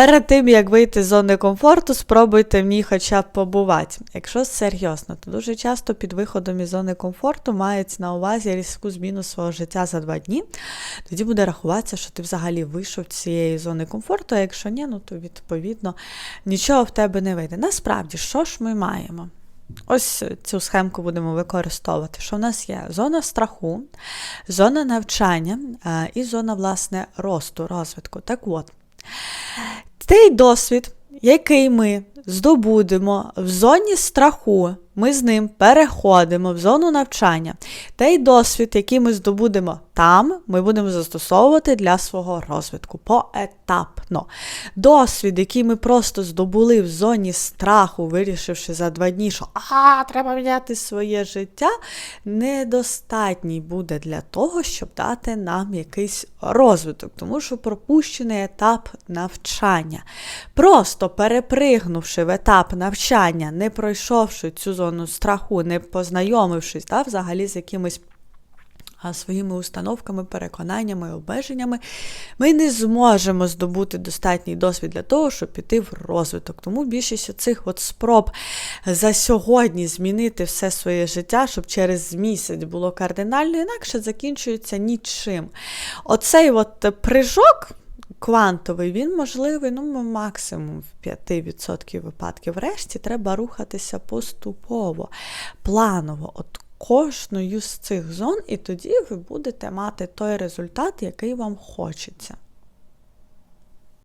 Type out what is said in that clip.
Перед тим, як вийти з зони комфорту, спробуйте в ній хоча б побувати. Якщо серйозно, то дуже часто під виходом із зони комфорту мають на увазі різку зміну свого життя за два дні. Тоді буде рахуватися, що ти взагалі вийшов з цієї зони комфорту, а якщо ні, ну то відповідно нічого в тебе не вийде. Насправді, що ж ми маємо? Ось цю схемку будемо використовувати. Що в нас є зона страху, зона навчання е, і зона, власне, росту, розвитку. Так от, цей досвід, який ми здобудемо в зоні страху, ми з ним переходимо в зону навчання. Той досвід, який ми здобудемо там, ми будемо застосовувати для свого розвитку поетапно. Досвід, який ми просто здобули в зоні страху, вирішивши за два дні, що а, треба міняти своє життя, недостатній буде для того, щоб дати нам якийсь розвиток, тому що пропущений етап навчання. Просто перепригнувши в етап навчання, не пройшовши цю зону страху, не познайомившись да, взагалі з якимось а, своїми установками, переконаннями, обмеженнями, ми не зможемо здобути достатній досвід для того, щоб піти в розвиток. Тому більшість цих от спроб за сьогодні змінити все своє життя, щоб через місяць було кардинально інакше, закінчується нічим. Оцей от прыжок. Квантовий, він можливий, ну, максимум в 5% випадків. Врешті треба рухатися поступово, планово, от кожною з цих зон, і тоді ви будете мати той результат, який вам хочеться.